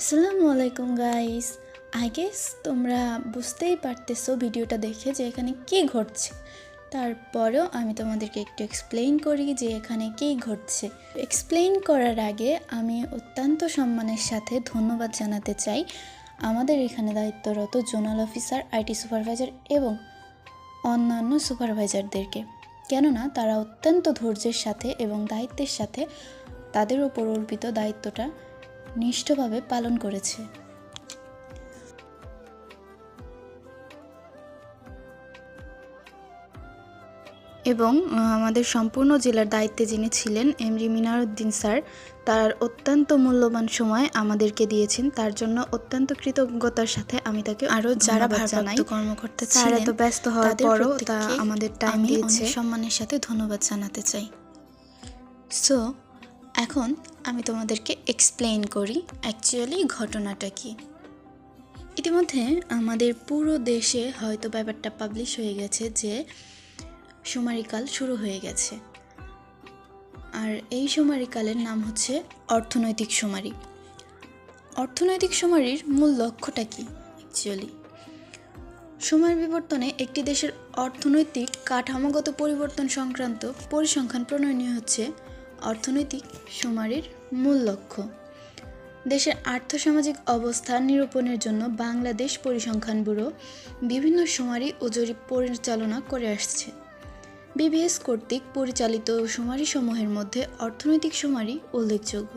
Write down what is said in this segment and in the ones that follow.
আসসালামু আলাইকুম guys I guess তোমরা বুঝতেই পারতেছো ভিডিওটা দেখে যে এখানে কি ঘটছে। তারপরেও আমি তোমাদেরকে একটু এক্সপ্লেইন করি যে এখানে কি ঘটছে। এক্সপ্লেইন করার আগে আমি অত্যন্ত সম্মানের সাথে ধন্যবাদ জানাতে চাই আমাদের এখানে দায়িত্বরত জোনাল অফিসার, আইটি সুপারভাইজার এবং অন্যান্য সুপারভাইজারদেরকে। কেননা তারা অত্যন্ত ধৈর্যের সাথে এবং দায়িত্বের সাথে তাদের ওপর অর্পিত দায়িত্বটা নিষ্ঠভাবে পালন করেছে। এবং আমাদের সম্পূর্ণ জেলার দায়িত্বে যিনি ছিলেন এমরি মিনারুদ্দিন স্যার তার অত্যন্ত মূল্যবান সময় আমাদেরকে দিয়েছেন। তার জন্য অত্যন্ত কৃতজ্ঞতার সাথে আমি তাকে আরও যারা ভারপ্রাপ্ত কর্মকর্তা স্যার এত ব্যস্ত হওয়ার পরও তা আমাদের টাইম দিয়েছে। সম্মানের সাথে ধন্যবাদ জানাতে চাই। সো এখন আমি তোমাদেরকে এক্সপ্লেন করি অ্যাকচুয়ালি ঘটনাটা কি। ইতিমধ্যে আমাদের পুরো দেশে হয়তো ব্যাপারটা পাবলিশ হয়ে গেছে যে সুমারিকাল শুরু হয়ে গেছে। আর এই সুমারিকালের নাম হচ্ছে অর্থনৈতিক সুমারি। অর্থনৈতিক সুমারির মূল লক্ষ্যটা কি অ্যাকচুয়ালি সময়ের বিবর্তনে একটি দেশের অর্থনৈতিক কাঠামোগত পরিবর্তন সংক্রান্ত পরিসংখ্যান প্রণয়নীয় হচ্ছে অর্থনৈতিক সুমারির মূল লক্ষ্য। দেশের আর্থসামাজিক অবস্থা নিরূপণের জন্য বাংলাদেশ পরিসংখ্যান ব্যুরো বিভিন্ন সুমারি ও জরিপ পরিচালনা করে আসছে। বিবিএস কর্তৃক পরিচালিত সুমারিসমূহের মধ্যে অর্থনৈতিক সুমারি উল্লেখযোগ্য।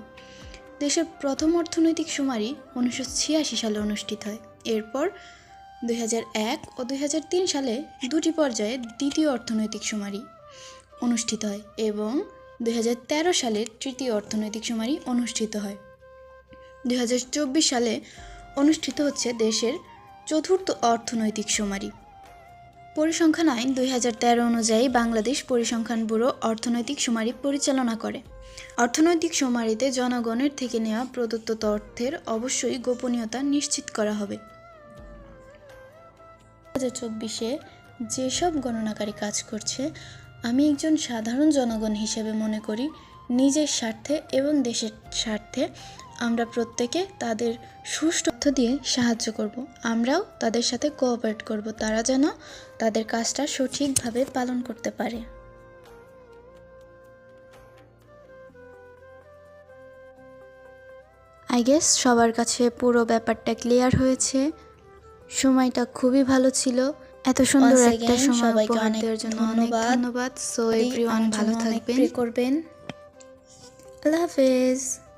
দেশের প্রথম অর্থনৈতিক সুমারি উনিশশো ছিয়াশি সালে অনুষ্ঠিত হয়। এরপর দুই হাজার এক ও দুই হাজার তিন সালে দুটি পর্যায়ে দ্বিতীয় অর্থনৈতিক সুমারি অনুষ্ঠিত হয় এবং দুই সালে তৃতীয় অর্থনৈতিক সুমারি অনুষ্ঠিত হয়। দু হাজার চব্বিশ সালে অনুষ্ঠিত হচ্ছে দেশের চতুর্থ অর্থনৈতিক সুমারি পরিসংখ্যান আইন দু হাজার তেরো অনুযায়ী বাংলাদেশ পরিসংখ্যান ব্যুরো অর্থনৈতিক সুমারি পরিচালনা করে। অর্থনৈতিক সুমারিতে জনগণের থেকে নেওয়া প্রদত্ত তথ্যের অবশ্যই গোপনীয়তা নিশ্চিত করা হবে। দু হাজার চব্বিশে যেসব গণনাকারী কাজ করছে আমি একজন সাধারণ জনগণ হিসেবে মনে করি, নিজের স্বার্থে এবং দেশের স্বার্থে আমরা প্রত্যেকে তাদের সুষ্ঠু তথ্য দিয়ে সাহায্য করব। আমরাও তাদের সাথে কোঅপারেট করব, তারা যেন তাদের কাজটা সঠিকভাবে পালন করতে পারে। আই গেস সবার কাছে পুরো ব্যাপারটা ক্লিয়ার হয়েছে। সময়টা খুবই ভালো ছিল। এত সুন্দর একটা সময় সবাইকে অনেক ধন্যবাদ। ধন্যবাদ। সো এভরিওয়ান ভালো থাকবেন। করবেন। আল্লাহ হাফেজ।